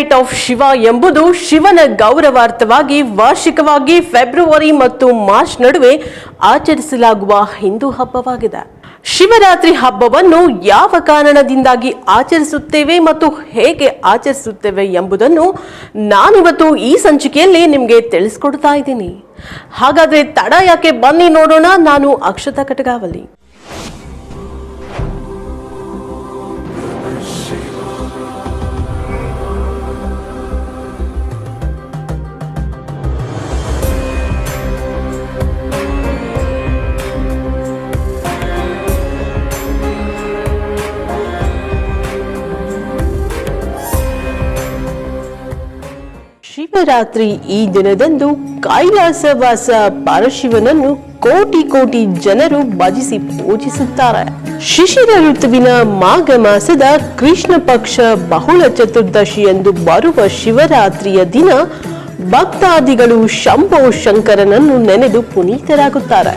Knight of Shiva ಎಂಬುದು ಶಿವನ ಗೌರವಾರ್ಥವಾಗಿ ವಾರ್ಷಿಕವಾಗಿ ಫೆಬ್ರವರಿ ಮತ್ತು ಮಾರ್ಚ್ ನಡುವೆ ಆಚರಿಸಲಾಗುವ ಹಿಂದೂ ಹಬ್ಬವಾಗಿದೆ. ಶಿವರಾತ್ರಿ ಹಬ್ಬವನ್ನು ಯಾವ ಕಾರಣದಿಂದಾಗಿ ಆಚರಿಸುತ್ತೇವೆ ಮತ್ತು ಹೇಗೆ ಆಚರಿಸುತ್ತೇವೆ ಎಂಬುದನ್ನು ನಾನಿವತ್ತು ಈ ಸಂಚಿಕೆಯಲ್ಲಿ ನಿಮಗೆ ತಿಳಿಸ್ಕೊಡ್ತಾ ಇದ್ದೀನಿ. ಹಾಗಾದರೆ ತಡ ಯಾಕೆ? ಬನ್ನಿ ನೋಡೋಣ. ನಾನು ಅಕ್ಷತಾ ಕಟಗಾವಲಿ ಶಿವರಾತ್ರಿ ಈ ದಿನದಂದು ಕೈಲಾಸವಾಸ ಪರಶಿವನನ್ನು ಕೋಟಿ ಕೋಟಿ ಜನರು ಭಜಿಸಿ ಪೂಜಿಸುತ್ತಾರೆ. ಶಿಶಿರ ಋತುವಿನ ಮಾಘ ಮಾಸದ ಕೃಷ್ಣ ಪಕ್ಷ ಬಹುಳ ಚತುರ್ದಶಿ ಎಂದು ಬರುವ ಶಿವರಾತ್ರಿಯ ದಿನ ಭಕ್ತಾದಿಗಳು ಶಂಭೋ ಶಂಕರನನ್ನು ನೆನೆದು ಪುನೀತರಾಗುತ್ತಾರೆ.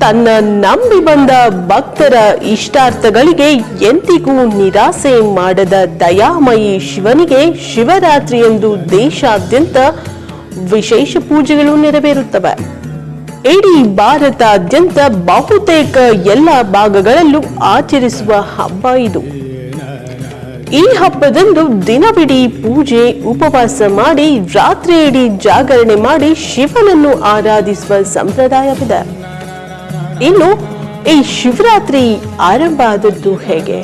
ತನ್ನ ನಂಬಿ ಬಂದ ಭಕ್ತರ ಇಷ್ಟಾರ್ಥಗಳಿಗೆ ಎಂದಿಗೂ ನಿರಾಸೆ ಮಾಡದ ದಯಾಮಯಿ ಶಿವನಿಗೆ ಶಿವರಾತ್ರಿಯಂದು ದೇಶಾದ್ಯಂತ ವಿಶೇಷ ಪೂಜೆಗಳು ನೆರವೇರುತ್ತವೆ. ಇಡೀ ಭಾರತಾದ್ಯಂತ ಬಹುತೇಕ ಎಲ್ಲ ಭಾಗಗಳಲ್ಲೂ ಆಚರಿಸುವ ಹಬ್ಬ ಇದು. ಈ ಹಬ್ಬದಂದು ದಿನವಿಡೀ ಪೂಜೆ, ಉಪವಾಸ ಮಾಡಿ, ರಾತ್ರಿಯಿಡೀ ಜಾಗರಣೆ ಮಾಡಿ ಶಿವನನ್ನು ಆರಾಧಿಸುವ ಸಂಪ್ರದಾಯವಿದೆ. ಇನ್ನು, ಈ ಶಿವರಾತ್ರಿ ಆರಂಭ ಆದದ್ದು ಹೇಗೆ?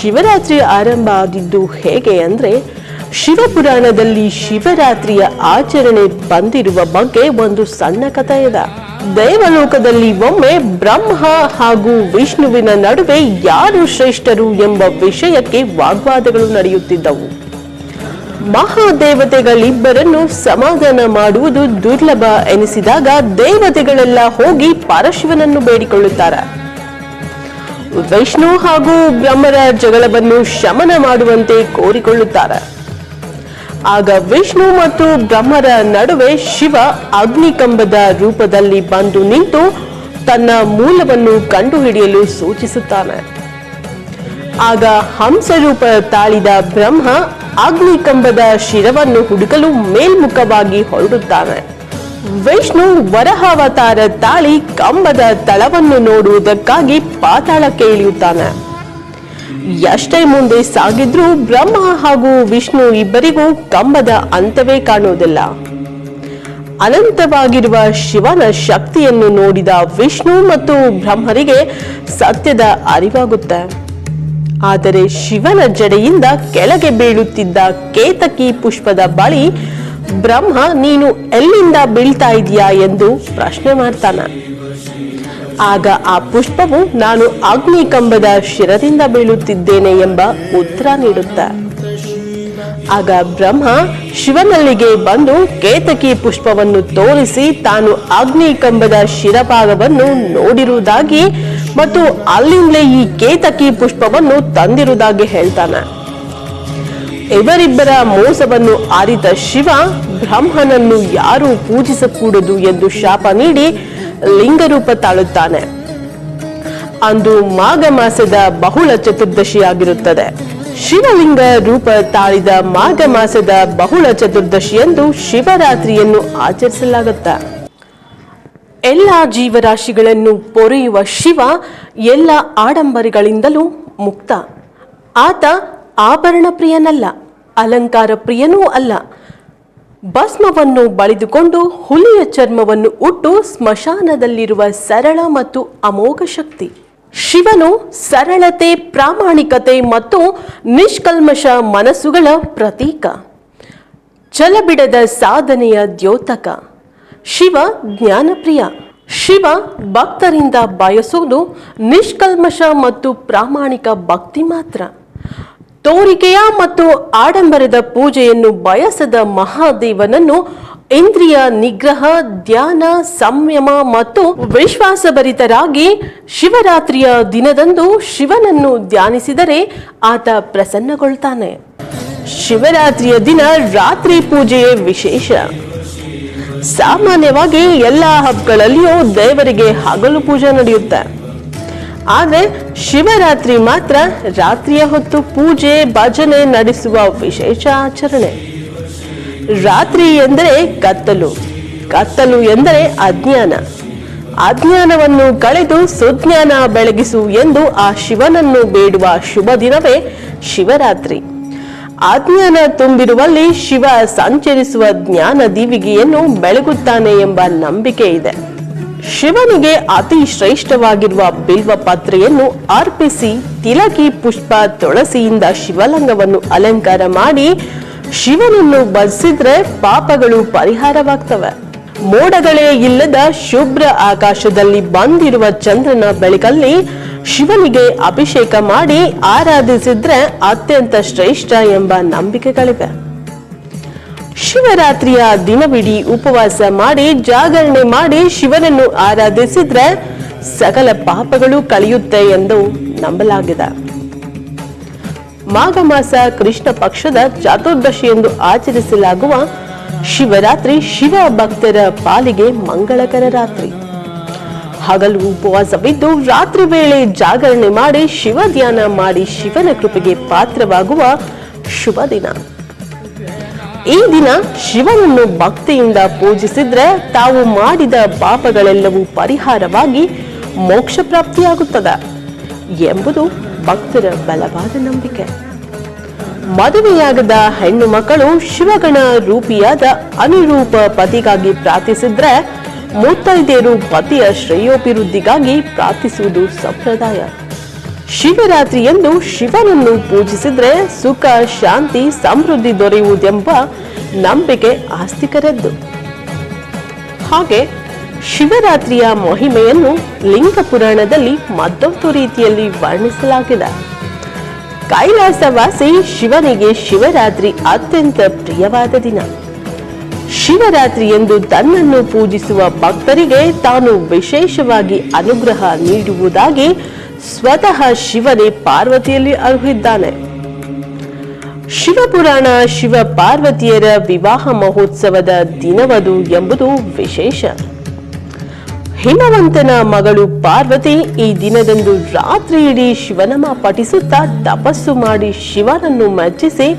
ಶಿವರಾತ್ರಿ ಆರಂಭ ಆದಿದ್ದು ಹೇಗೆ ಅಂದ್ರೆ, ಶಿವಪುರಾಣದಲ್ಲಿ ಶಿವರಾತ್ರಿಯ ಆಚರಣೆ ಬಂದಿರುವ ಬಗ್ಗೆ ಒಂದು ಸಣ್ಣ ಕಥೆ ಇದೆ. ದೇವಲೋಕದಲ್ಲಿ ಒಮ್ಮೆ ಬ್ರಹ್ಮ ಹಾಗೂ ವಿಷ್ಣುವಿನ ನಡುವೆ ಯಾರು ಶ್ರೇಷ್ಠರು ಎಂಬ ವಿಷಯಕ್ಕೆ ವಾಗ್ವಾದಗಳು ನಡೆಯುತ್ತಿದ್ದವು. ಮಹಾದೇವತೆಗಳಿಬ್ಬರನ್ನು ಸಮಾಧಾನ ಮಾಡುವುದು ದುರ್ಲಭ ಎನಿಸಿದಾಗ ದೇವತೆಗಳೆಲ್ಲ ಹೋಗಿ ಪರಶಿವನನ್ನು ಬೇಡಿಕೊಳ್ಳುತ್ತಾರೆ. ವಿಷ್ಣು ಹಾಗೂ ಬ್ರಹ್ಮರ ಜಗಳವನ್ನು ಶಮನ ಮಾಡುವಂತೆ ಕೋರಿಕೊಳ್ಳುತ್ತಾರೆ. ಆಗ ವಿಷ್ಣು ಮತ್ತು ಬ್ರಹ್ಮರ ನಡುವೆ ಶಿವ ಅಗ್ನಿಕಂಬದ ರೂಪದಲ್ಲಿ ಬಂದು ನಿಂತು ತನ್ನ ಮೂಲವನ್ನು ಕಂಡುಹಿಡಿಯಲು ಸೂಚಿಸುತ್ತಾನೆ. ಆಗ ಹಂಸರೂಪ ತಾಳಿದ ಬ್ರಹ್ಮ ಅಗ್ನಿಕಂಬದ ಶಿರವನ್ನು ಹುಡುಕಲು ಮೇಲ್ಮುಖವಾಗಿ ಹೊರಡುತ್ತಾನೆ. ವಿಷ್ಣು ವರಹಾವತಾರ ತಾಳಿ ಕಂಬದ ತಳವನ್ನು ನೋಡುವುದಕ್ಕಾಗಿ ಪಾತಾಳಕ್ಕೆ ಇಳಿಯುತ್ತಾನೆ ಎಷ್ಟೇ ಮುಂದೆ ಸಾಗಿದ್ರೂ ಬ್ರಹ್ಮ ಹಾಗೂ ವಿಷ್ಣು ಇಬ್ಬರಿಗೂ ಕಂಬದ ಅಂತವೇ ಕಾಣುವುದಿಲ್ಲ. ಅನಂತವಾಗಿರುವ ಶಿವನ ಶಕ್ತಿಯನ್ನು ನೋಡಿದ ವಿಷ್ಣು ಮತ್ತು ಬ್ರಹ್ಮರಿಗೆ ಸತ್ಯದ ಅರಿವಾಗುತ್ತೆ. ಆದರೆ ಶಿವನ ಜಡೆಯಿಂದ ಕೆಳಗೆ ಬೀಳುತ್ತಿದ್ದ ಕೇತಕಿ ಪುಷ್ಪದ ಬಳಿ, ಬ್ರಹ್ಮ, ನೀನು ಎಲ್ಲಿಂದ ಬೀಳ್ತಾ ಇದೀಯಾ ಎಂದು ಪ್ರಶ್ನೆ ಮಾಡ್ತಾನ. ಆಗ ಆ ಪುಷ್ಪವು, ನಾನು ಅಗ್ನಿ ಕಂಬದ ಶಿರದಿಂದ ಬೀಳುತ್ತಿದ್ದೇನೆ ಎಂಬ ಉತ್ತರ ನೀಡುತ್ತ. ಆಗ ಬ್ರಹ್ಮ ಶಿವನಲ್ಲಿಗೆ ಬಂದು ಕೇತಕಿ ಪುಷ್ಪವನ್ನು ತೋರಿಸಿ, ತಾನು ಅಗ್ನಿ ಕಂಬದ ಶಿರಭಾಗವನ್ನು ನೋಡಿರುವುದಾಗಿ ಮತ್ತು ಅಲ್ಲಿಂದಲೇ ಈ ಕೇತಕಿ ಪುಷ್ಪವನ್ನು ತಂದಿರುವುದಾಗಿ ಹೇಳ್ತಾನೆ. ಇವರಿಬ್ಬರ ಮೋಸವನ್ನು ಅರಿತ ಶಿವ ಬ್ರಹ್ಮನನ್ನು ಯಾರು ಪೂಜಿಸಕೂಡದು ಎಂದು ಶಾಪ ನೀಡಿ ಲಿಂಗರೂಪ ತಾಳುತ್ತಾನೆ. ಅಂದು ಮಾಘ ಮಾಸದ ಬಹುಳ ಚತುರ್ದಶಿಯಾಗಿರುತ್ತದೆ. ಶಿವಲಿಂಗ ರೂಪ ತಾಳಿದ ಮಾಘ ಮಾಸದ ಬಹುಳ ಚತುರ್ದಶಿಯಂದು ಶಿವರಾತ್ರಿಯನ್ನು ಆಚರಿಸಲಾಗುತ್ತ ಎಲ್ಲ ಜೀವರಾಶಿಗಳನ್ನು ಪೊರೆಯುವ ಶಿವ ಎಲ್ಲ ಆಡಂಬರಿಗಳಿಂದಲೂ ಮುಕ್ತ. ಆತ ಆಭರಣ ಪ್ರಿಯನಲ್ಲ, ಅಲಂಕಾರ ಪ್ರಿಯನೂ ಅಲ್ಲ. ಭಸ್ಮವನ್ನು ಬಳಿದುಕೊಂಡು ಹುಲಿಯ ಚರ್ಮವನ್ನು ಉಟ್ಟು ಸ್ಮಶಾನದಲ್ಲಿರುವ ಸರಳ ಮತ್ತು ಅಮೋಘ ಶಕ್ತಿ. ಶಿವನು ಸರಳತೆ, ಪ್ರಾಮಾಣಿಕತೆ ಮತ್ತು ನಿಷ್ಕಲ್ಮಶ ಮನಸ್ಸುಗಳ ಪ್ರತೀಕ. ಚಲಬಿಡದ ಸಾಧನೆಯ ದ್ಯೋತಕ. ಶಿವ ಜ್ಞಾನಪ್ರಿಯ. ಶಿವ ಭಕ್ತರಿಂದ ಬಯಸುವುದು ನಿಷ್ಕಲ್ಮಶ ಮತ್ತು ಪ್ರಾಮಾಣಿಕ ಭಕ್ತಿ ಮಾತ್ರ. ತೋರಿಕೆಯ ಮತ್ತು ಆಡಂಬರದ ಪೂಜೆಯನ್ನು ಬಯಸದ ಮಹಾದೇವನನ್ನು ಇಂದ್ರಿಯ ನಿಗ್ರಹ, ಧ್ಯಾನ, ಸಂಯಮ ಮತ್ತು ವಿಶ್ವಾಸಭರಿತರಾಗಿ ಶಿವರಾತ್ರಿಯ ದಿನದಂದು ಶಿವನನ್ನು ಧ್ಯಾನಿಸಿದರೆ ಆತ ಪ್ರಸನ್ನಗೊಳ್ತಾನೆ. ಶಿವರಾತ್ರಿಯ ದಿನ ರಾತ್ರಿ ಪೂಜೆಯೇ ವಿಶೇಷ. ಸಾಮಾನ್ಯವಾಗಿ ಎಲ್ಲ ಹಬ್ಬಗಳಲ್ಲಿಯೂ ದೇವರಿಗೆ ಹಗಲು ಪೂಜೆ ನಡೆಯುತ್ತೆ. ಆದರೆ ಶಿವರಾತ್ರಿ ಮಾತ್ರ ರಾತ್ರಿಯ ಹೊತ್ತು ಪೂಜೆ, ಭಜನೆ ನಡೆಸುವ ವಿಶೇಷ ಆಚರಣೆ. ರಾತ್ರಿ ಎಂದರೆ ಕತ್ತಲು. ಕತ್ತಲು ಎಂದರೆ ಅಜ್ಞಾನ. ಅಜ್ಞಾನವನ್ನು ಕಳೆದು ಸುಜ್ಞಾನ ಬೆಳಗಿಸು ಎಂದು ಆ ಶಿವನನ್ನು ಬೇಡುವ ಶುಭ ದಿನವೇ ಶಿವರಾತ್ರಿ. ಅಜ್ಞಾನ ತುಂಬಿರುವಲ್ಲಿ ಶಿವ ಸಂಚರಿಸುವ ಜ್ಞಾನ ದೀವಿಗೆಯನ್ನು ಬೆಳಗುತ್ತಾನೆ ಎಂಬ ನಂಬಿಕೆ ಇದೆ. ಶಿವನಿಗೆ ಅತಿ ಶ್ರೇಷ್ಠವಾಗಿರುವ ಬಿಲ್ವ ಪಾತ್ರೆಯನ್ನು ಅರ್ಪಿಸಿ ತಿಲಕಿ ಪುಷ್ಪ ತುಳಸಿಯಿಂದ ಶಿವಲಿಂಗವನ್ನು ಅಲಂಕಾರ ಮಾಡಿ ಶಿವನನ್ನು ಭಜಿಸಿದ್ರೆ ಪಾಪಗಳು ಪರಿಹಾರವಾಗ್ತವೆ. ಮೋಡಗಳೇ ಇಲ್ಲದ ಶುಭ್ರ ಆಕಾಶದಲ್ಲಿ ಬಂದಿರುವ ಚಂದ್ರನ ಬೆಳಕಲ್ಲಿ ಶಿವನಿಗೆ ಅಭಿಷೇಕ ಮಾಡಿ ಆರಾಧಿಸಿದ್ರೆ ಅತ್ಯಂತ ಶ್ರೇಷ್ಠ ಎಂಬ ನಂಬಿಕೆಗಳಿವೆ. ಶಿವರಾತ್ರಿಯ ದಿನವಿಡೀ ಉಪವಾಸ ಮಾಡಿ ಜಾಗರಣೆ ಮಾಡಿ ಶಿವನನ್ನು ಆರಾಧಿಸಿದ್ರೆ ಸಕಲ ಪಾಪಗಳು ಕಳೆಯುತ್ತೆ ಎಂದು ನಂಬಲಾಗಿದೆ. ಮಾಘ ಮಾಸ ಕೃಷ್ಣ ಪಕ್ಷದ ಚತುರ್ದಶಿಯೆಂದು ಆಚರಿಸಲಾಗುವ ಶಿವರಾತ್ರಿ ಶಿವ ಭಕ್ತರ ಪಾಲಿಗೆ ಮಂಗಳಕರ ರಾತ್ರಿ. ಹಗಲು ಉಪವಾಸವಿದ್ದು ರಾತ್ರಿ ವೇಳೆ ಜಾಗರಣೆ ಮಾಡಿ ಶಿವ ಧ್ಯಾನ ಮಾಡಿ ಶಿವನ ಕೃಪೆಗೆ ಪಾತ್ರವಾಗುವ ಶುಭ ದಿನ. ಈ ದಿನ ಶಿವನನ್ನು ಭಕ್ತಿಯಿಂದ ಪೂಜಿಸಿದ್ರೆ ತಾವು ಮಾಡಿದ ಪಾಪಗಳೆಲ್ಲವೂ ಪರಿಹಾರವಾಗಿ ಮೋಕ್ಷ ಪ್ರಾಪ್ತಿಯಾಗುತ್ತದೆ ಎಂಬುದು ಭಕ್ತರ ಬಲವಾದ ನಂಬಿಕೆ. ಮದುವೆಯಾಗದ ಹೆಣ್ಣು ಮಕ್ಕಳು ಶಿವಗಣ ರೂಪಿಯಾದ ಅನುರೂಪ ಪತಿಗಾಗಿ ಪ್ರಾರ್ಥಿಸಿದ್ರೆ ಮುತ್ತೈದೆಯರು ಪತಿಯ ಶ್ರೇಯೋಭಿವೃದ್ಧಿಗಾಗಿ ಪ್ರಾರ್ಥಿಸುವುದು ಸಂಪ್ರದಾಯ? ಶಿವರಾತ್ರಿಯಂದು ಶಿವನನ್ನು ಪೂಜಿಸಿದ್ರೆ ಸುಖ, ಶಾಂತಿ, ಸಮೃದ್ಧಿ ದೊರೆಯುವುದೆಂಬ ನಂಬಿಕೆ ಆಸ್ತಿಕರದ್ದು. ಹಾಗೆ ಶಿವರಾತ್ರಿಯ ಮಹಿಮೆಯನ್ನು ಲಿಂಗ ಪುರಾಣದಲ್ಲಿ ಮತ್ತೊಂದು ರೀತಿಯಲ್ಲಿ ವರ್ಣಿಸಲಾಗಿದೆ. ಕೈಲಾಸವಾಸಿ ಶಿವನಿಗೆ ಶಿವರಾತ್ರಿ ಅತ್ಯಂತ ಪ್ರಿಯವಾದ ದಿನ. ಶಿವರಾತ್ರಿ ಎಂದು ತನ್ನನ್ನು ಪೂಜಿಸುವ ಭಕ್ತರಿಗೆ ತಾನು ವಿಶೇಷವಾಗಿ ಅನುಗ್ರಹ ನೀಡುವುದಾಗಿ ಸ್ವತಃ ಶಿವನೇ ಪಾರ್ವತಿಯಲ್ಲಿ ಅರ್ಹಿದ್ದಾನೆ ಶಿವಪುರಾಣ ಶಿವ ಪಾರ್ವತಿಯರ ವಿವಾಹ ಮಹೋತ್ಸವದ ದಿನವದು ಎಂಬುದು ವಿಶೇಷ. ಹಿಮವಂತನ ಮಗಳು ಪಾರ್ವತಿ ಈ ದಿನದಂದು ರಾತ್ರಿ ಶಿವನಮ ಶಿವನಾಮ ಪಠಿಸುತ್ತಾ ತಪಸ್ಸು ಮಾಡಿ ಶಿವನನ್ನು ಮೆಚ್ಚಿಸಿ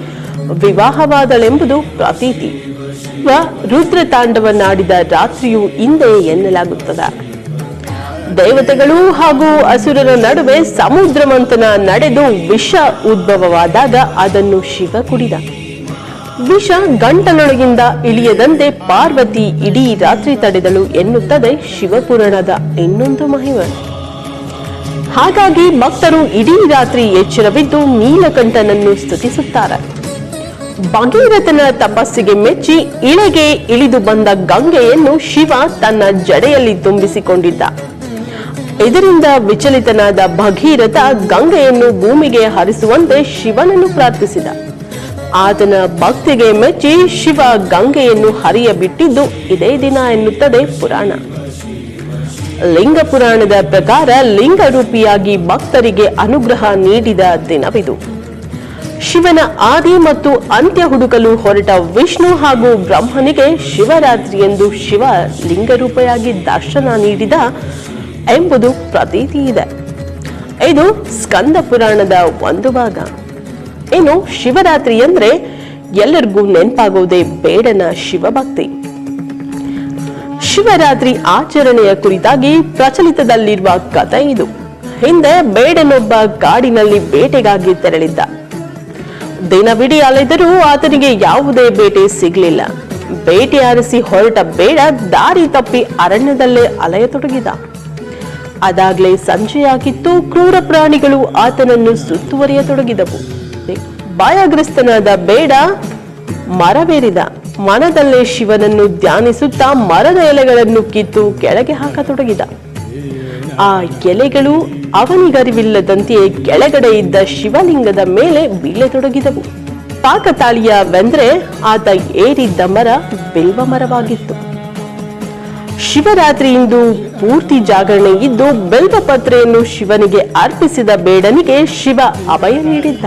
ವಿವಾಹವಾದಳೆಂಬುದು ಪ್ರತೀತಿ. ಶಿವ ರುದ್ರ ತಾಂಡವನ್ನಾಡಿದ ರಾತ್ರಿಯು ಹಿಂದೆ ಎನ್ನಲಾಗುತ್ತದೆ. ದೇವತೆಗಳು ಹಾಗೂ ಅಸುರರ ನಡುವೆ ಸಮುದ್ರ ಮಂಥನ ನಡೆದು ವಿಷ ಉದ್ಭವವಾದಾಗ ಅದನ್ನು ಶಿವ ಕುಡಿದ. ವಿಷ ಗಂಟಲೊಳಗಿಂದ ಇಳಿಯದಂತೆ ಪಾರ್ವತಿ ಇಡೀ ರಾತ್ರಿ ತಡೆದಳು ಎನ್ನುತ್ತದೆ ಶಿವಪುರಾಣದ ಇನ್ನೊಂದು ಮಹಿಮೆ. ಹಾಗಾಗಿ ಭಕ್ತರು ಇಡೀ ರಾತ್ರಿ ಎಚ್ಚರವಿದ್ದು ನೀಲಕಂಠನನ್ನು ಸ್ತುತಿಸುತ್ತಾರೆ. ಭಗೀರಥನ ತಪಸ್ಸಿಗೆ ಮೆಚ್ಚಿ ಇಳೆಗೆ ಇಳಿದು ಬಂದ ಗಂಗೆಯನ್ನು ಶಿವ ತನ್ನ ಜಡೆಯಲ್ಲಿ ತುಂಬಿಸಿಕೊಂಡಿದ್ದ. ಇದರಿಂದ ವಿಚಲಿತನಾದ ಭಗೀರಥ ಗಂಗೆಯನ್ನು ಭೂಮಿಗೆ ಹರಿಸುವಂತೆ ಶಿವನನ್ನು ಪ್ರಾರ್ಥಿಸಿದ. ಆತನ ಭಕ್ತಿಗೆ ಮೆಚ್ಚಿ ಶಿವ ಗಂಗೆಯನ್ನು ಹರಿಯ ಬಿಟ್ಟಿದ್ದು ಇದೇ ದಿನ ಎನ್ನುತ್ತದೆ ಪುರಾಣ. ಲಿಂಗ ಪುರಾಣದ ಪ್ರಕಾರ ಲಿಂಗ ರೂಪಿಯಾಗಿ ಭಕ್ತರಿಗೆ ಅನುಗ್ರಹ ನೀಡಿದ ದಿನವಿದು. ಶಿವನ ಆದಿ ಮತ್ತು ಅಂತ್ಯ ಹುಡುಕಲು ಹೊರಟ ವಿಷ್ಣು ಹಾಗೂ ಬ್ರಹ್ಮನಿಗೆ ಶಿವರಾತ್ರಿ ಎಂದು ಶಿವ ಲಿಂಗರೂಪಿಯಾಗಿ ದರ್ಶನ ನೀಡಿದ ಎಂಬುದು ಪ್ರತೀತಿ ಇದೆ. ಇದು ಸ್ಕಂದ ಪುರಾಣದ ಒಂದು ಭಾಗ. ಇನ್ನು ಶಿವರಾತ್ರಿ ಅಂದ್ರೆ ಎಲ್ಲರಿಗೂ ನೆನಪಾಗೋದೇ ಬೇಡನ ಶಿವಭಕ್ತಿ. ಶಿವರಾತ್ರಿ ಆಚರಣೆಯ ಕುರಿತಾಗಿ ಪ್ರಚಲಿತದಲ್ಲಿರುವ ಕಥೆ ಇದು. ಹಿಂದೆ ಬೇಡನೊಬ್ಬ ಕಾಡಿನಲ್ಲಿ ಬೇಟೆಗಾಗಿ ತೆರಳಿದ್ದ. ದಿನವಿಡೀ ಅಲೆದರೂ ಆತನಿಗೆ ಯಾವುದೇ ಬೇಟೆ ಸಿಗಲಿಲ್ಲ. ಬೇಟೆ ಆರಿಸಿ ಹೊರಟ ಬೇಡ, ದಾರಿ ತಪ್ಪಿ ಅರಣ್ಯದಲ್ಲೇ ಅಲೆಯತೊಡಗಿದ ಅದಾಗಲೇ ಸಂಜೆಯಾಗಿತ್ತು, ಕ್ರೂರ ಪ್ರಾಣಿಗಳು ಆತನನ್ನು ಸುತ್ತುವರಿಯತೊಡಗಿದವು ಭಯಗ್ರಸ್ತನಾದ ಬೇಡ ಮರವೇರಿದ. ಮನದಲ್ಲೇ ಶಿವನನ್ನು ಧ್ಯಾನಿಸುತ್ತಾ ಮರದ ಎಲೆಗಳನ್ನು ಕಿತ್ತು ಕೆಳಗೆ ಹಾಕತೊಡಗಿದ. ಆ ಎಲೆಗಳು ಅವನಿಗರಿವಿಲ್ಲದಂತೆ ಕೆಳಗಡೆ ಇದ್ದ ಶಿವಲಿಂಗದ ಮೇಲೆ ಬೀಳತೊಡಗಿದವು. ಪಾಕತಾಳಿಯವೆಂದರೆ ಆತ ಏರಿದ್ದ ಮರ ಬಿಲ್ವ ಮರವಾಗಿತ್ತು. ಶಿವರಾತ್ರಿಯಿಂದ ಪೂರ್ತಿ ಜಾಗರಣೆ ಇದ್ದು ಬೆಲ್ವ ಪತ್ರೆಯನ್ನು ಶಿವನಿಗೆ ಅರ್ಪಿಸಿದ ಬೇಡನಿಗೆ ಶಿವ ಅಭಯ ನೀಡಿದ್ದ.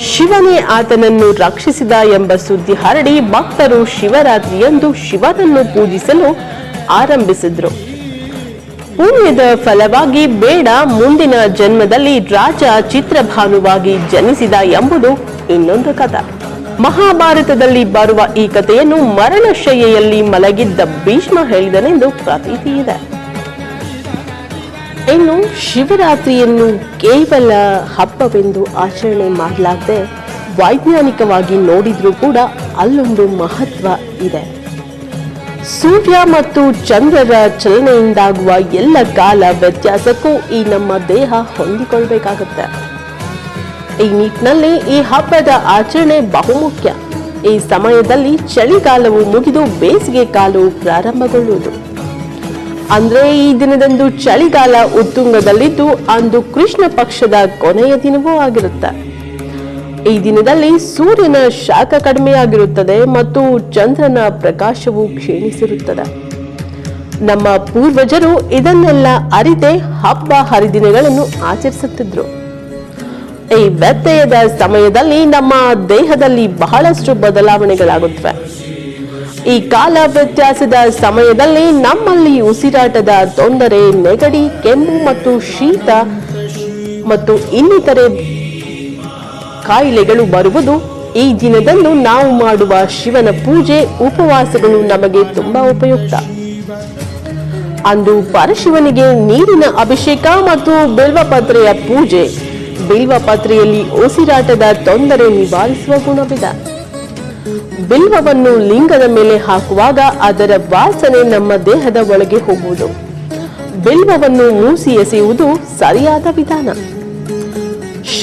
ಶಿವನೇ ಆತನನ್ನು ರಕ್ಷಿಸಿದ ಎಂಬ ಸುದ್ದಿ ಹರಡಿ ಭಕ್ತರು ಶಿವರಾತ್ರಿಯಂದು ಶಿವನನ್ನು ಪೂಜಿಸಲು ಆರಂಭಿಸಿದ್ರು. ಪುಣ್ಯದ ಫಲವಾಗಿ ಬೇಡ ಮುಂದಿನ ಜನ್ಮದಲ್ಲಿ ರಾಜ ಚಿತ್ರಭಾನುವಾಗಿ ಜನಿಸಿದ ಎಂಬುದು ಇನ್ನೊಂದು ಕಥೆ. ಮಹಾಭಾರತದಲ್ಲಿ ಬರುವ ಈ ಕಥೆಯನ್ನು ಮರಣಶಯ್ಯೆಯಲ್ಲಿ ಮಲಗಿದ್ದ ಭೀಷ್ಮ ಹೇಳಿದನೆಂದು ಪ್ರತೀತಿ ಇದೆ. ಇನ್ನು ಶಿವರಾತ್ರಿಯನ್ನು ಕೇವಲ ಹಬ್ಬವೆಂದು ಆಚರಣೆ ಮಾಡಲಾಗದೆ ವೈಜ್ಞಾನಿಕವಾಗಿ ನೋಡಿದ್ರೂ ಕೂಡ ಅಲ್ಲೊಂದು ಮಹತ್ವ ಇದೆ. ಸೂರ್ಯ ಮತ್ತು ಚಂದ್ರರ ಚಲನೆಯಿಂದಾಗುವ ಎಲ್ಲ ಕಾಲ ವ್ಯತ್ಯಾಸಕ್ಕೂ ಈ ನಮ್ಮ ದೇಹ ಹೊಂದಿಕೊಳ್ಬೇಕಾಗುತ್ತೆ. ಈ ನಿಟ್ಟಿನಲ್ಲಿ ಈ ಹಬ್ಬದ ಆಚರಣೆ ಬಹುಮುಖ್ಯ. ಈ ಸಮಯದಲ್ಲಿ ಚಳಿಗಾಲವು ಮುಗಿದು ಬೇಸಿಗೆ ಕಾಲವು ಪ್ರಾರಂಭಗೊಳ್ಳುವುದು. ಅಂದ್ರೆ ಈ ದಿನದಂದು ಚಳಿಗಾಲ ಉತ್ತುಂಗದಲ್ಲಿದ್ದು ಅಂದು ಕೃಷ್ಣ ಪಕ್ಷದ ಕೊನೆಯ ದಿನವೂ ಆಗಿರುತ್ತೆ. ಈ ದಿನದಲ್ಲಿ ಸೂರ್ಯನ ಶಾಖ ಕಡಿಮೆಯಾಗಿರುತ್ತದೆ ಮತ್ತು ಚಂದ್ರನ ಪ್ರಕಾಶವು ಕ್ಷೀಣಿಸಿರುತ್ತದೆ. ನಮ್ಮ ಪೂರ್ವಜರು ಇದನ್ನೆಲ್ಲ ಅರಿತೆ ಹಬ್ಬ ಹರಿದಿನಗಳನ್ನು ಆಚರಿಸುತ್ತಿದ್ರು. ಈ ವ್ಯತ್ಯಯದ ಸಮಯದಲ್ಲಿ ನಮ್ಮ ದೇಹದಲ್ಲಿ ಬಹಳಷ್ಟು ಬದಲಾವಣೆಗಳಾಗುತ್ತವೆ. ಈ ಕಾಲ ವ್ಯತ್ಯಾಸದ ಸಮಯದಲ್ಲಿ ನಮ್ಮಲ್ಲಿ ಉಸಿರಾಟದ ತೊಂದರೆ, ನೆಗಡಿ, ಕೆಮ್ಮು ಮತ್ತು ಶೀತ ಮತ್ತು ಇನ್ನಿತರೆ ಕಾಯಿಲೆಗಳು ಬರುವುದು ಈ ದಿನದಂದು ನಾವು ಮಾಡುವ ಶಿವನ ಪೂಜೆ, ಉಪವಾಸಗಳು ನಮಗೆ ತುಂಬಾ ಉಪಯುಕ್ತ. ಅಂದು ಪರಶಿವನಿಗೆ ನೀರಿನ ಅಭಿಷೇಕ ಮತ್ತು ಬಿಲ್ವಪತ್ರೆಯ ಪೂಜೆ. ಬಿಲ್ವಪತ್ರೆಯಲ್ಲಿ ಉಸಿರಾಟದ ತೊಂದರೆ ನಿವಾರಿಸುವ ಗುಣವಿದೆ. ಬಿಲ್ವವನ್ನು ಲಿಂಗದ ಮೇಲೆ ಹಾಕುವಾಗ ಅದರ ವಾಸನೆ ನಮ್ಮ ದೇಹದ ಒಳಗೆ ಹೋಗುವುದು. ಬಿಲ್ವವನ್ನು ಮೂಸಿ ಎಸೆಯುವುದು ಸರಿಯಾದ ವಿಧಾನ.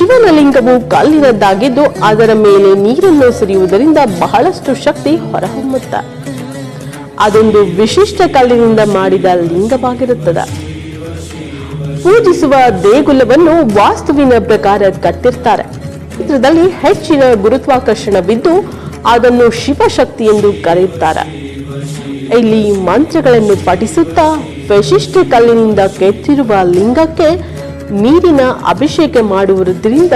ಶಿವನ ಲಿಂಗವು ಕಲ್ಲಿನದ್ದಾಗಿದ್ದು ಅದರ ಮೇಲೆ ನೀರನ್ನು ಸುರಿಯುವುದರಿಂದ ಬಹಳಷ್ಟು ಶಕ್ತಿ ಹೊರಹೊಮ್ಮುತ್ತ. ಅದೊಂದು ವಿಶಿಷ್ಟ ಕಲ್ಲಿನಿಂದ ಮಾಡಿದ ಲಿಂಗವಾಗಿರುತ್ತದೆ. ಪೂಜಿಸುವ ದೇಗುಲವನ್ನು ವಾಸ್ತುವಿನ ಪ್ರಕಾರ ಕಟ್ಟಿರ್ತಾರೆ. ಇದರಲ್ಲಿ ಹೆಚ್ಚಿನ ಗುರುತ್ವಾಕರ್ಷಣವಿದ್ದು ಅದನ್ನು ಶಿವಶಕ್ತಿ ಎಂದು ಕರೆಯುತ್ತಾರೆ. ಇಲ್ಲಿ ಮಂತ್ರಗಳನ್ನು ಪಠಿಸುತ್ತಾ ವಿಶಿಷ್ಟ ಕಲ್ಲಿನಿಂದ ಕೆತ್ತಿರುವ ಲಿಂಗಕ್ಕೆ ನೀರಿನ ಅಭಿಷೇಕ ಮಾಡುವುದರಿಂದ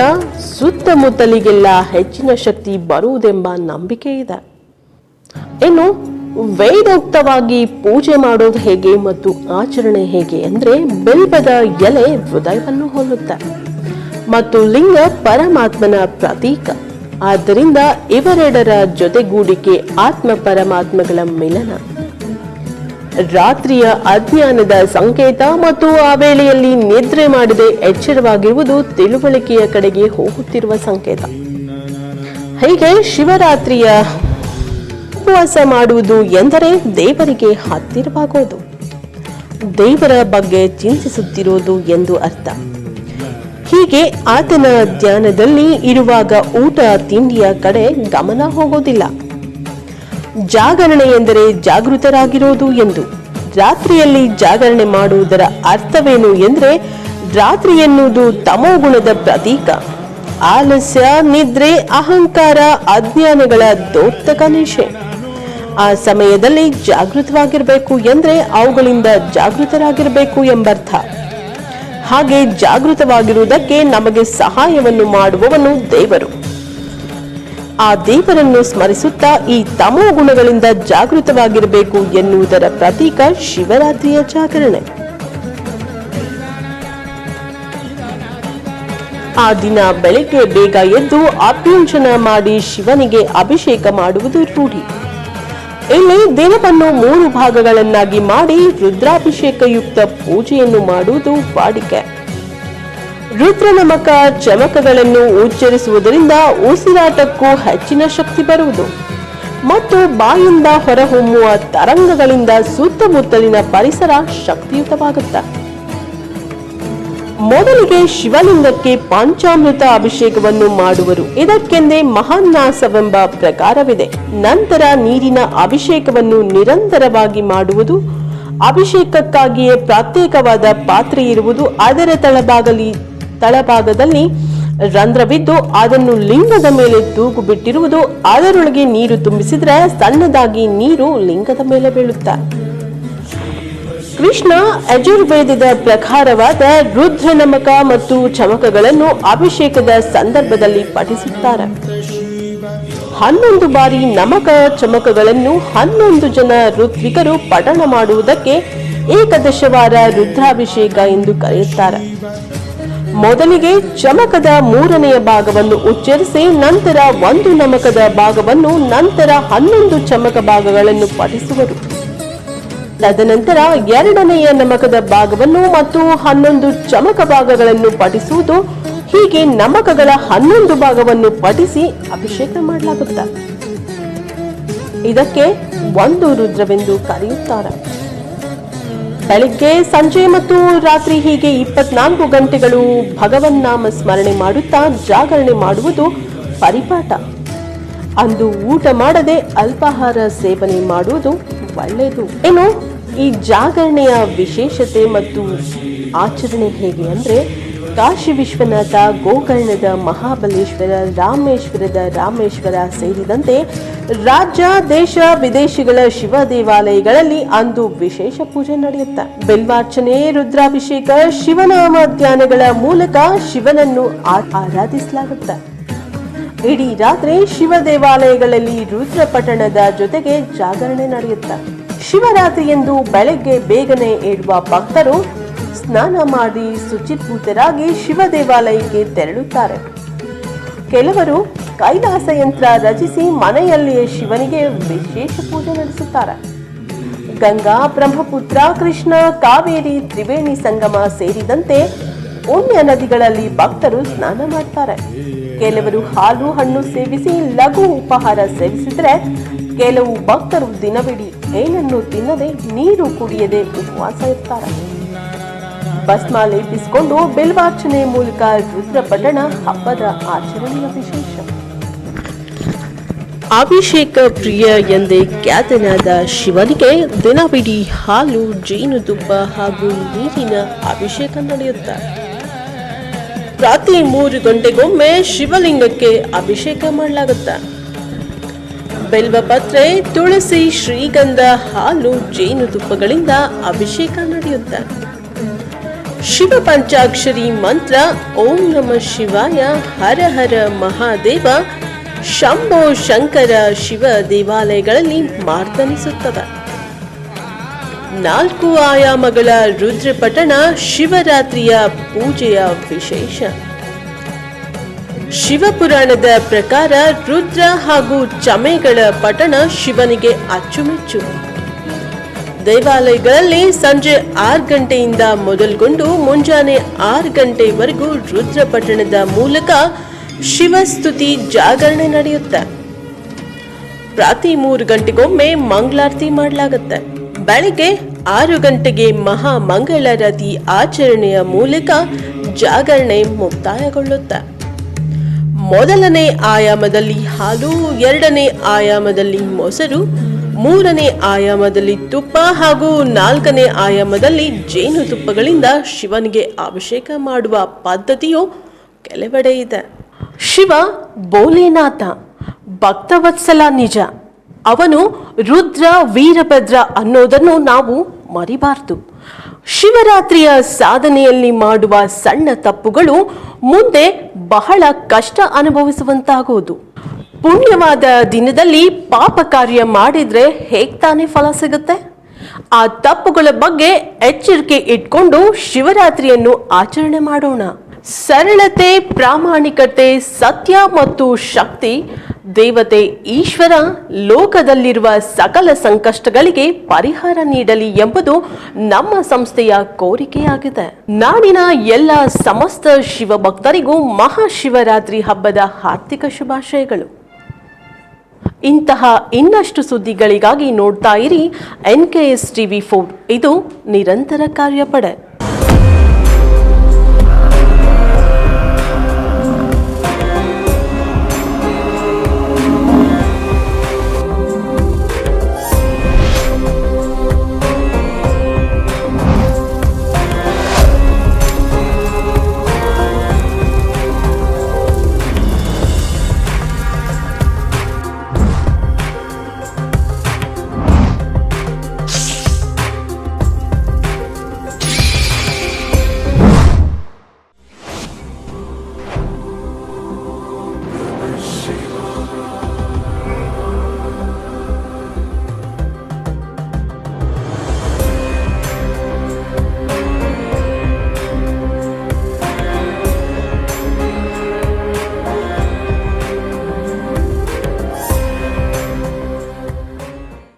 ಸುತ್ತಮುತ್ತಲಿಗೆಲ್ಲ ಹೆಚ್ಚಿನ ಶಕ್ತಿ ಬರುವುದೆಂಬ ನಂಬಿಕೆ ಇದೆ. ಇನ್ನು ವೇದೋಕ್ತವಾಗಿ ಪೂಜೆ ಮಾಡೋದು ಹೇಗೆ ಮತ್ತು ಆಚರಣೆ ಹೇಗೆ ಅಂದ್ರೆ ಬೆಲ್ಬದ ಎಲೆ ಹೃದಯವನ್ನು ಹೋಲುತ್ತೆ ಮತ್ತು ಲಿಂಗ ಪರಮಾತ್ಮನ ಪ್ರತೀಕ. ಆದ್ದರಿಂದ ಇವೆರಡರ ಜೊತೆಗೂಡಿಕೆ ಆತ್ಮ ಪರಮಾತ್ಮಗಳ ಮಿಲನ. ರಾತ್ರಿಯ ಅಜ್ಞಾನದ ಸಂಕೇತ ಮತ್ತು ಆ ವೇಳೆಯಲ್ಲಿ ನಿದ್ರೆ ಮಾಡದೆ ಎಚ್ಚರವಾಗಿರುವುದು ತಿಳುವಳಿಕೆಯ ಕಡೆಗೆ ಹೋಗುತ್ತಿರುವ ಸಂಕೇತ. ಹೀಗೆ ಶಿವರಾತ್ರಿಯ ಉಪವಾಸ ಮಾಡುವುದು ಎಂದರೆ ದೇವರಿಗೆ ಹತ್ತಿರವಾಗೋದು. ದೇವರ ಬಗ್ಗೆ ಚಿಂತಿಸುತ್ತಿರುವುದು ಎಂದು ಅರ್ಥ. ಹೀಗೆ ಆತನ ಧ್ಯಾನದಲ್ಲಿ ಇರುವಾಗ ಊಟ, ತಿಂಡಿಯ ಕಡೆ ಗಮನ ಹೋಗೋದಿಲ್ಲ ಜಾಗರಣೆ ಎಂದರೆ ಜಾಗೃತರಾಗಿರೋದು ಎಂದು. ರಾತ್ರಿಯಲ್ಲಿ ಜಾಗರಣೆ ಮಾಡುವುದರ ಅರ್ಥವೇನು ಎಂದರೆ ರಾತ್ರಿ ಎನ್ನುವುದು ತಮೋಗುಣದ ಪ್ರತೀಕ. ಆಲಸ್ಯ, ನಿದ್ರೆ, ಅಹಂಕಾರ, ಅಜ್ಞಾನಗಳ ದೋಪ್ತಕ ನಿಶೆ ಆ ಸಮಯದಲ್ಲಿ ಜಾಗೃತವಾಗಿರಬೇಕು ಎಂದರೆ ಅವುಗಳಿಂದ ಜಾಗೃತರಾಗಿರಬೇಕು ಎಂಬರ್ಥ. ಹಾಗೆ ಜಾಗೃತವಾಗಿರುವುದಕ್ಕೆ ನಮಗೆ ಸಹಾಯವನ್ನು ಮಾಡುವವನು ದೇವರು. ಆ ದೇವರನ್ನು ಸ್ಮರಿಸುತ್ತಾ ಈ ತಮೋ ಗುಣಗಳಿಂದ ಜಾಗೃತವಾಗಿರಬೇಕು ಎನ್ನುವುದರ ಪ್ರತೀಕ ಶಿವರಾತ್ರಿಯ ಜಾಗರಣೆ. ಆ ದಿನ ಬೆಳಿಗ್ಗೆ ಬೇಗ ಎದ್ದು ಅಭ್ಯಂಜನ ಮಾಡಿ ಶಿವನಿಗೆ ಅಭಿಷೇಕ ಮಾಡುವುದು ರೂಢಿ. ಇಲ್ಲಿ ದಿನವನ್ನು ಮೂರು ಭಾಗಗಳನ್ನಾಗಿ ಮಾಡಿ ರುದ್ರಾಭಿಷೇಕಯುಕ್ತ ಪೂಜೆಯನ್ನು ಮಾಡುವುದು ವಾಡಿಕೆ. ರುದ್ರನಮಕ ಚಮಕಗಳನ್ನು ಉಚ್ಚರಿಸುವುದರಿಂದ ಉಸಿರಾಟಕ್ಕೂ ಹೆಚ್ಚಿನ ಶಕ್ತಿ ಬರುವುದು. ಮತ್ತು ಬಾಯಿಂದ ಹೊರಹೊಮ್ಮುವ ತರಂಗಗಳಿಂದ ಸುತ್ತಮುತ್ತಲಿನ ಪರಿಸರ ಶಕ್ತಿಯುತವಾಗುತ್ತೆ. ಮೊದಲಿಗೆ ಶಿವಲಿಂಗಕ್ಕೆ ಪಂಚಾಮೃತ ಅಭಿಷೇಕವನ್ನು ಮಾಡುವರು. ಇದಕ್ಕೆಂದೇ ಮಹಾನ್ಯಾಸವೆಂಬ ಪ್ರಕಾರವಿದೆ. ನಂತರ ನೀರಿನ ಅಭಿಷೇಕವನ್ನು ನಿರಂತರವಾಗಿ ಮಾಡುವುದು. ಅಭಿಷೇಕಕ್ಕಾಗಿಯೇ ಪ್ರತ್ಯೇಕವಾದ ಪಾತ್ರೆ ಇರುವುದು. ಅದರ ತಳಭಾಗಲಿ ತಳಭಾಗದಲ್ಲಿ ರಂಧ್ರವಿದ್ದು ಅದನ್ನು ಲಿಂಗದ ಮೇಲೆ ತೂಗು ಬಿಟ್ಟಿರುವುದು ಅದರೊಳಗೆ ನೀರು ತುಂಬಿಸಿದ್ರೆ ಸಣ್ಣದಾಗಿ ನೀರು ಲಿಂಗದ ಮೇಲೆ ಬೀಳುತ್ತಾ. ಕೃಷ್ಣ ಯಜುರ್ವೇದದ ಪ್ರಕಾರವಾದ ರುದ್ರ ನಮಕ ಮತ್ತು ಚಮಕಗಳನ್ನು ಅಭಿಷೇಕದ ಸಂದರ್ಭದಲ್ಲಿ ಪಠಿಸುತ್ತಾರೆ. ಹನ್ನೊಂದು ಬಾರಿ ನಮಕ, ಚಮಕಗಳನ್ನು ಹನ್ನೊಂದು ಜನ ಋತ್ವಿಕರು ಪಠಣ ಮಾಡುವುದಕ್ಕೆ ಏಕದಶವಾರ ರುದ್ರಾಭಿಷೇಕ ಎಂದು ಕರೆಯುತ್ತಾರೆ. ಮೊದಲಿಗೆ ಚಮಕದ ಮೂರನೆಯ ಭಾಗವನ್ನು ಉಚ್ಚರಿಸಿ ನಂತರ ಒಂದು ನಮಕದ ಭಾಗವನ್ನು ನಂತರ ಹನ್ನೊಂದು ಚಮಕ ಭಾಗಗಳನ್ನು ಪಠಿಸುವರು. ತದನಂತರ ಎರಡನೆಯ ನಮಕದ ಭಾಗವನ್ನು ಮತ್ತು ಹನ್ನೊಂದು ಚಮಕ ಭಾಗಗಳನ್ನು ಪಠಿಸುವುದು, ಹೀಗೆ ನಮಕಗಳ ಹನ್ನೊಂದು ಭಾಗವನ್ನು ಪಠಿಸಿ ಅಭಿಷೇಕ ಮಾಡಲಾಗುತ್ತದೆ. ಇದಕ್ಕೆ ಒಂದು ರುದ್ರವೆಂದು ಕರೆಯುತ್ತಾರೆ. ಬೆಳಿಗ್ಗೆ, ಸಂಜೆ ಮತ್ತು ರಾತ್ರಿ ಹೀಗೆ ಇಪ್ಪತ್ನಾಲ್ಕು ಗಂಟೆಗಳು ಭಗವನ್ನಾಮ ಸ್ಮರಣೆ ಮಾಡುತ್ತಾ ಜಾಗರಣೆ ಮಾಡುವುದು ಪರಿಪಾಠ. ಅಂದು ಊಟ ಮಾಡದೆ ಅಲ್ಪಾಹಾರ ಸೇವನೆ ಮಾಡುವುದು ಒಳ್ಳೆಯದು. ಏನು ಈ ಜಾಗರಣೆಯ ವಿಶೇಷತೆ ಮತ್ತು ಆಚರಣೆ ಹೇಗೆ ಅಂದರೆ, ಕಾಶಿ ವಿಶ್ವನಾಥ ಗೋಕರ್ಣದ ಮಹಾಬಲೇಶ್ವರ, ರಾಮೇಶ್ವರದ ರಾಮೇಶ್ವರ ಸೇರಿದಂತೆ ರಾಜ್ಯ, ದೇಶ, ವಿದೇಶಿಗಳ ಶಿವ ದೇವಾಲಯಗಳಲ್ಲಿ ಅಂದು ವಿಶೇಷ ಪೂಜೆ ನಡೆಯುತ್ತೆ. ಬಿಲ್ವಾರ್ಚನೆ, ರುದ್ರಾಭಿಷೇಕ, ಶಿವನಾಮ ಧ್ಯಾನಗಳ ಮೂಲಕ ಶಿವನನ್ನು ಆರಾಧಿಸಲಾಗುತ್ತೆ. ಇಡೀ ರಾತ್ರಿ ಶಿವ ದೇವಾಲಯಗಳಲ್ಲಿ ರುದ್ರ ಪಠಣದ ಜೊತೆಗೆ ಜಾಗರಣೆ ನಡೆಯುತ್ತೆ. ಶಿವರಾತ್ರಿಯಂದು ಬೆಳಗ್ಗೆ ಬೇಗನೆ ಏಳುವ ಭಕ್ತರು ಸ್ನಾನ ಮಾಡಿ ಶುಚಿಭೂತರಾಗಿ ಶಿವ ದೇವಾಲಯಕ್ಕೆ ತೆರಳುತ್ತಾರೆ. ಕೆಲವರು ಕೈಲಾಸ ಯಂತ್ರ ರಚಿಸಿ ಮನೆಯಲ್ಲಿಯೇ ಶಿವನಿಗೆ ವಿಶೇಷ ಪೂಜೆ ನಡೆಸುತ್ತಾರೆ. ಗಂಗಾ, ಬ್ರಹ್ಮಪುತ್ರ, ಕೃಷ್ಣ, ಕಾವೇರಿ, ತ್ರಿವೇಣಿ ಸಂಗಮ ಸೇರಿದಂತೆ ಪುಣ್ಯ ನದಿಗಳಲ್ಲಿ ಭಕ್ತರು ಸ್ನಾನ ಮಾಡ್ತಾರೆ. ಕೆಲವರು ಹಾಲು ಹಣ್ಣು ಸೇವಿಸಿ ಲಘು ಉಪಹಾರ ಸೇವಿಸಿದ್ರೆ ಕೆಲವು ಭಕ್ತರು ದಿನವಿಡೀ ಏನನ್ನು ತಿನ್ನದೆ ನೀರು ಕುಡಿಯದೆ ಉಪವಾಸ ಇರ್ತಾರೆ. ಭಸ್ಮ ಲೇಪಿಸಿಕೊಂಡು ಬಿಲ್ವಾರ್ಚನೆ ಮೂಲಕ ರುದ್ರಪಠಣ ಹಬ್ಬದ ಆಚರಣೆಯ ವಿಶೇಷ. ಅಭಿಷೇಕ ಪ್ರಿಯ ಎಂದೇ ಖ್ಯಾತನಾದ ಶಿವನಿಗೆ ದಿನವಿಡೀ ಹಾಲು ಜೇನುತುಪ್ಪ ಹಾಗೂ ನೀರಿನ ಅಭಿಷೇಕ ನಡೆಯುತ್ತೆ. ಪ್ರತಿ ಮೂರು ಗಂಟೆಗೊಮ್ಮೆ ಶಿವಲಿಂಗಕ್ಕೆ ಅಭಿಷೇಕ ಮಾಡಲಾಗುತ್ತೆ. ಬೆಲ್ವಪತ್ರೆ, ತುಳಸಿ, ಶ್ರೀಗಂಧ, ಹಾಲು ಜೇನುತುಪ್ಪಗಳಿಂದ ಅಭಿಷೇಕ ನಡೆಯುತ್ತೆ. ಶಿವ ಪಂಚಾಕ್ಷರಿ ಮಂತ್ರ, ಓಂ ನಮ ಶಿವಾಯ, ಹರ ಹರ ಮಹಾದೇವ ಶಂಭೋ ಶಂಕರ ಶಿವ ದೇವಾಲಯಗಳಲ್ಲಿ ಮಾರ್ದನಿಸುತ್ತದೆ ನಾಲ್ಕು ಆಯಾಮಗಳ ರುದ್ರಪಠಣ ಶಿವರಾತ್ರಿಯ ಪೂಜೆಯ ವಿಶೇಷ. ಶಿವಪುರಾಣದ ಪ್ರಕಾರ ರುದ್ರ ಹಾಗೂ ಚಮೆಗಳ ಪಠಣ ಶಿವನಿಗೆ ಅಚ್ಚುಮೆಚ್ಚು. ದೇವಾಲಯಗಳಲ್ಲಿ ಸಂಜೆ ಆರು ಗಂಟೆಯಿಂದ ಮೊದಲುಗೊಂಡು ಮುಂಜಾನೆ ಆರು ಗಂಟೆವರೆಗೂ ರುದ್ರಪಟ್ಟಣದ ಮೂಲಕ ಶಿವಸ್ತುತಿ ಜಾಗರಣೆ ನಡೆಯುತ್ತೆ. ಪ್ರತಿ ಮೂರು ಗಂಟೆಗೊಮ್ಮೆ ಮಂಗಳಾರತಿ ಮಾಡಲಾಗುತ್ತೆ. ಬೆಳಿಗ್ಗೆ ಆರು ಗಂಟೆಗೆ ಮಹಾ ಮಂಗಳಾರತಿ ಆಚರಣೆಯ ಮೂಲಕ ಜಾಗರಣೆ ಮುಕ್ತಾಯಗೊಳ್ಳುತ್ತೆ. ಮೊದಲನೇ ಆಯಾಮದಲ್ಲಿ ಹಾಲು, ಎರಡನೇ ಆಯಾಮದಲ್ಲಿ ಮೊಸರು, ಮೂರನೇ ಆಯಾಮದಲ್ಲಿ ತುಪ್ಪ ಹಾಗೂ ನಾಲ್ಕನೇ ಆಯಾಮದಲ್ಲಿ ಜೇನುತುಪ್ಪಗಳಿಂದ ಶಿವನಿಗೆ ಅಭಿಷೇಕ ಮಾಡುವ ಪದ್ಧತಿಯು ಕೆಲವೆಡೆ ಇದೆ. ಶಿವ ಬೋಲೆನಾಥ ಭಕ್ತವತ್ಸಲ ನಿಜ. ಅವನು ರುದ್ರ, ವೀರಭದ್ರ ಅನ್ನೋದನ್ನು ನಾವು ಮರಿಬಾರ್ದು. ಶಿವರಾತ್ರಿಯ ಸಾಧನೆಯಲ್ಲಿ ಮಾಡುವ ಸಣ್ಣ ತಪ್ಪುಗಳು ಮುಂದೆ ಬಹಳ ಕಷ್ಟ ಅನುಭವಿಸುವಂತಾಗುವುದು ಪುಣ್ಯವಾದ ದಿನದಲ್ಲಿ ಪಾಪ ಕಾರ್ಯ ಮಾಡಿದ್ರೆ ಹೇಗ್ ತಾನೇ ಫಲ ಸಿಗುತ್ತೆ? ಆ ತಪ್ಪುಗಳ ಬಗ್ಗೆ ಎಚ್ಚರಿಕೆ ಇಟ್ಕೊಂಡು ಶಿವರಾತ್ರಿಯನ್ನು ಆಚರಣೆ ಮಾಡೋಣ. ಸರಳತೆ, ಪ್ರಾಮಾಣಿಕತೆ, ಸತ್ಯ ಮತ್ತು ಶಕ್ತಿ, ದೇವತೆ, ಈಶ್ವರ, ಲೋಕದಲ್ಲಿರುವ ಸಕಲ ಸಂಕಷ್ಟಗಳಿಗೆ ಪರಿಹಾರ ನೀಡಲಿ ಎಂಬುದು ನಮ್ಮ ಸಂಸ್ಥೆಯ ಕೋರಿಕೆಯಾಗಿದೆ. ನಾಡಿನ ಎಲ್ಲ ಸಮಸ್ತ ಶಿವಭಕ್ತರಿಗೂ ಮಹಾಶಿವರಾತ್ರಿ ಹಬ್ಬದ ಹಾರ್ದಿಕ ಶುಭಾಶಯಗಳು. ಇಂತಹ ಇನ್ನಷ್ಟು ಸುದ್ದಿಗಳಿಗಾಗಿ ನೋಡ್ತಾ ಇರಿ N K S TV four ಇದು ನಿರಂತರ ಕಾರ್ಯಪಡೆ.